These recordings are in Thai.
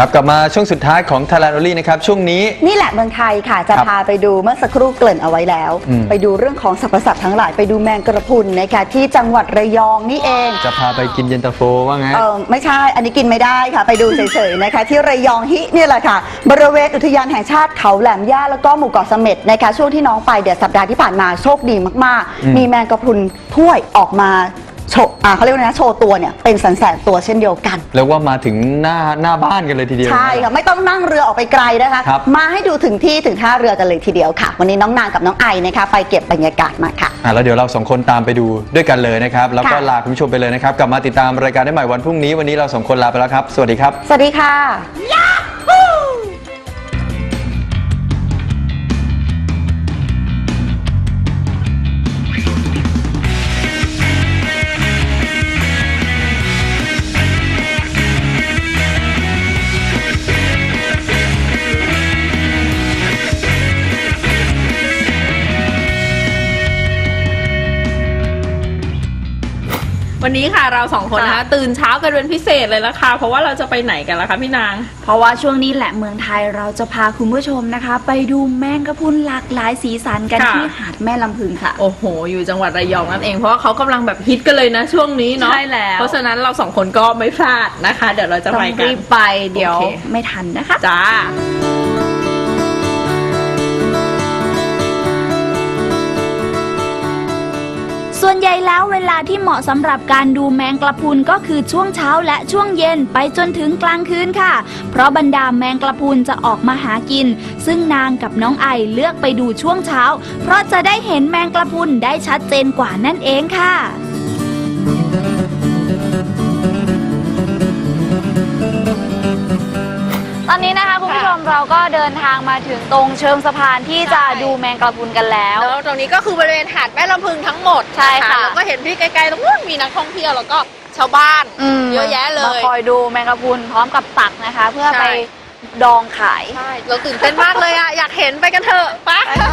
ครับกลับมาช่วงสุดท้ายของทาราโอลี่นะครับช่วงนี้ นี่แหละเมืองไทยค่ะ จะครับพาไปดูเมื่อสักครู่เกริ่นเอาไว้แล้ว อืม ไปดูเรื่องของสรรพสัตว์ทั้งหลายไปดูแมงกระพรุนนะคะที่จังหวัดระยองนี่เอง จะพาไปกินเย็นตาโฟว่าไง เออไม่ใช่ อันนี้กินไม่ได้ค่ะ ไปดูเฉยๆนะคะ ที่ระยองฮิเนี่ยแหละค่ะ บริเวณอุทยานแห่งชาติเขาแหลมย่าแล้วก็หมู่เกาะเสม็ดนะคะช่วงที่น้องไปเดี๋ยวสัปดาห์ที่ผ่านมาโชคดีมาก อืม ๆ มีแมงกระพรุนถ้วยออกมาโช ว์อ่าเขาเรียกว่าไงนะโชว์ตัวเนี่ยเป็นแสนๆตัวเช่นเดียวกัน เรียกว่ามาถึงหน้าหน้าบ้านกันเลยทีเดียว ใช่ค่ะไม่ต้องนั่งเรือออกไปไกลนะคะ ครับ มาให้ดูถึงที่ถึงท่าเรือกันเลยทีเดียวค่ะ วันนี้น้องนางกับน้องไอนะคะ ไปเก็บบรรยากาศมาค่ะ อะแล้วเดี๋ยวเราสองคนตามไปดูด้วยกันเลยนะครับ แล้วก็ค่ะ ลาคุณผู้ชมไปเลยนะครับ กลับมาติดตามรายการได้ใหม่วันพรุ่งนี้วันนี้เราสองคนลาไปแล้วครับ สวัสดีครับ สวัสดีค่ะ วันนี้ค่ะเราสองคนนะคะค่ะตื่นเช้ากันเป็นพิเศษเลยละค่ะ เพราะว่าเราจะไปไหนกันล่ะคะพี่นาง เพราะว่าช่วงนี้แหละเมืองไทยเราจะพาคุณผู้ชมนะคะ ไปดูแมงกะพรุนหลากหลายสีสันกันค่ะ ที่หาดแม่ลำพึงค่ะ โอ้โห อยู่จังหวัดระยองนั่นเองเพราะว่าเขากำลังแบบฮิตกันเลยนะช่วงนี้เนาะใช่แล้ว เพราะฉะนั้นเราสองคนก็ไม่พลาดนะคะ เดี๋ยวเราจะต้องไปกัน รีบไปเดี๋ยวโอเค ไม่ทันนะคะ จ้า ส่วนใหญ่แล้วเวลาที่เหมาะสำหรับการดูแมงกระพุนก็คือช่วงเช้าและช่วงเย็นไปจนถึงกลางคืนค่ะ เพราะบรรดาแมงกระพุนจะออกมาหากิน ซึ่งนางกับน้องไอเลือกไปดูช่วงเช้า เพราะจะได้เห็นแมงกระพุนได้ชัดเจนกว่านั่นเองค่ะ ตอนนี้นะคะคุณผู้ชมเราก็เดินทางมาถึงตรงเชิงสะพานที่จะใช่ดูแมงกะพรุนกันแล้ว แล้วตรงนี้ก็คือบริเวณหาดแม่ลำพึงทั้งหมดใช่ค่ะนแล้วก็เห็นที่ไกลๆตรงนู้นมีนักท่องเที่ยวแล้วก็ชาวบ้านมเยอะแยะเลยมาคอยดูแมงกะพรุนพร้อมกับตักนะคะ เพื่อใช่ไปดองขาย ใช่ เราตื่นเต้นมากเลยอะอยากเห็นไปกันเถอะไปค่ะ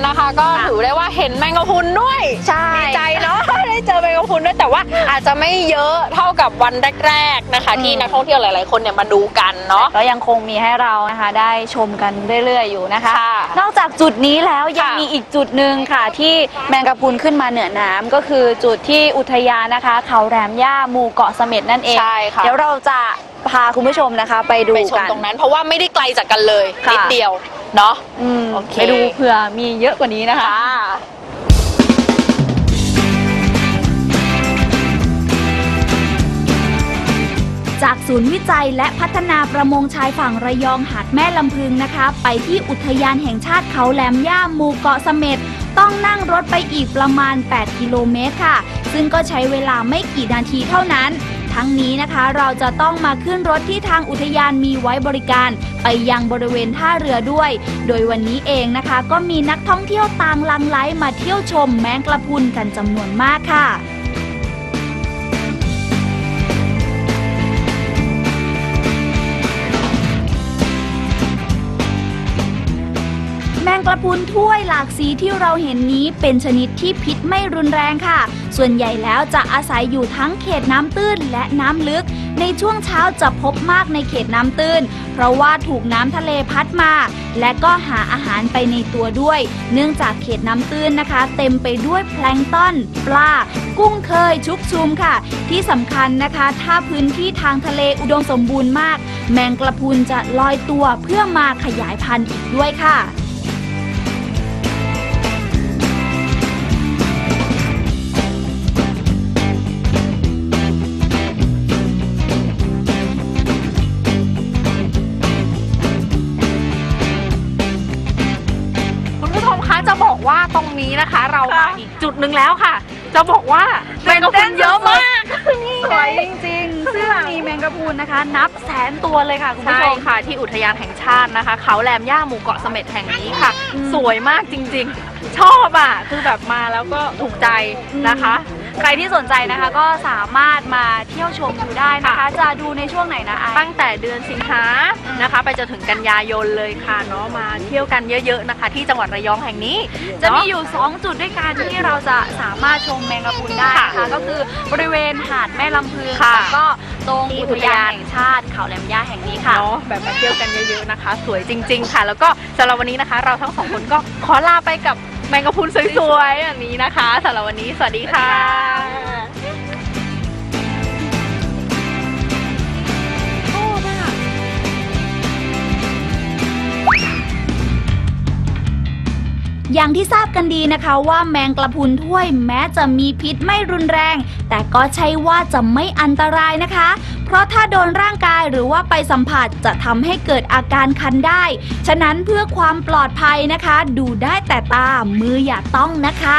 นนะคะ ก็ถือได้ว่าเห็นแมงกะพรุนด้วยใช่ดีใจเนาะได้เจอแมงกะพรุนด้วยแต่ว่าอาจจะไม่เยอะเท่ากับวันแรกๆนะคะ ที่นักท่องเที่ยวหลาย ๆ คนเนี่ยมาดูกันเนาะก็ยังคงมีให้เรานะคะ ได้ชมกันเรื่อยๆอยู่นะคะค่ะนอกจากจุดนี้แล้วยังค่ะมีอีกจุดหนึ่งค่ะ ที่แมงกะพรุนขึ้นมาเหนือน้ำก็คือจุดที่อุทยานนะคะ เขาแหลมย่าหมู่เกาะเสม็ดนั่นเองใช่ค่ะเดี๋ยวเราจะ พาคุณผู้ชมนะคะ ไปดูไปชมกัน ตรงนั้น เพราะว่าไม่ได้ไกลจากกันเลยค่ะ นิดเดียวเนาะ อืมโอเค ไปดูเผื่อมีเยอะกว่านี้นะคะ ค่ะจากศูนย์วิจัยและพัฒนาประมงชายฝั่งระยองหาดแม่ลำพึงนะคะ ไปที่อุทยานแห่งชาติเขาแหลมย่าหมู่เกาะเสม็ดต้องนั่งรถไปอีกประมาณ 8 กิโลเมตรค่ะ ซึ่งก็ใช้เวลาไม่กี่นาทีเท่านั้น ทั้งนี้นะคะ เราจะต้องมาขึ้นรถที่ทางอุทยานมีไว้บริการ ไปยังบริเวณท่าเรือด้วย โดยวันนี้เองนะคะ ก็มีนักท่องเที่ยวต่างลังไหลมาเที่ยวชมแมงกระพุนกันจำนวนมากค่ะ มงกระพุนถ้วยหลากสีที่เราเห็นนี้เป็นชนิดที่พิษไม่รุนแรงค่ะ ส่วนใหญ่แล้วจะอาศัยอยู่ทั้งเขตน้ำตื้นและน้ำลึก ในช่วงเช้าจะพบมากในเขตน้ำตื้น เพราะว่าถูกน้ำทะเลพัดมา และก็หาอาหารไปในตัวด้วย เนื่องจากเขตน้ำตื้นนะคะ เต็มไปด้วยแพลงก์ต้อนปลา กุ้งเคยชุกชุมค่ะ ที่สำคัญนะคะ ถ้าพื้นที่ทางทะเลอุดมสมบูรณ์มาก แมงกระพุนจะลอยตัวเพื่อมาขยายพันธุ์อีกด้วยค่ะ นี้นะคะ เรามาอีกจุดหนึ่งแล้วค่ะ จะบอกว่าแมงกะพรุนเยอะมากสวยจริงๆ ซึ่งมีแมงกะพรุนนะคะ นับแสนตัวเลยค่ะคุณผู้ใช่ชมค่ะที่อุทยานแห่งชาตินะคะ เขาแหลมย่าหมู่เกาะเสม็ดแห่งนี้ค่ะ สวยมากจริง ๆ ชอบอะ คือแบบมาแล้วก็ถูกใจนะคะ ใครที่สนใจนะคะก็สามารถมาเที่ยวชมดูได้นะคะค่ะจะดูในช่วงไหนนะไอตั้งแต่เดือนสิงหานะคะ ไปจนถึงกันยายนเลยค่ะเนาะมาเที่ยวกันเยอะๆนะคะ ที่จังหวัดระยองแห่งนี้ จะมีเนาอยู่ 2 จุดด้วยกันที่เราจะสามารถชมแมงกะพรุนได้นะคะค่ะก็คือบริเวณหาดแม่ลำพึงค่ะแล้วก็ตรงที่อุอุททยายานนแห่งชาติเขาแหลมย่าแห่งนี้ค่ะเนาะแบบมาเที่ยวกันเยอะๆนะคะ สวยจริง ๆ ค่ะ แล้วก็สำหรับวันนี้นะคะ เราทั้งสองคนก็ขอลาไปกับ แมงกะพรุนสวยๆแบบนี้นะคะสำหรับวันนี้สวัสดีค่ะอย่างที่ทราบกันดีนะคะว่าแมงกระพุนถ้วยแม้จะมีพิษไม่รุนแรง แต่ก็ใช่ว่าจะไม่อันตรายนะคะ เพราะถ้าโดนร่างกายหรือว่าไปสัมผัสจะทำให้เกิดอาการคันได้ ฉะนั้นเพื่อความปลอดภัยนะคะ ดูได้แต่ตามืออย่าต้องนะคะ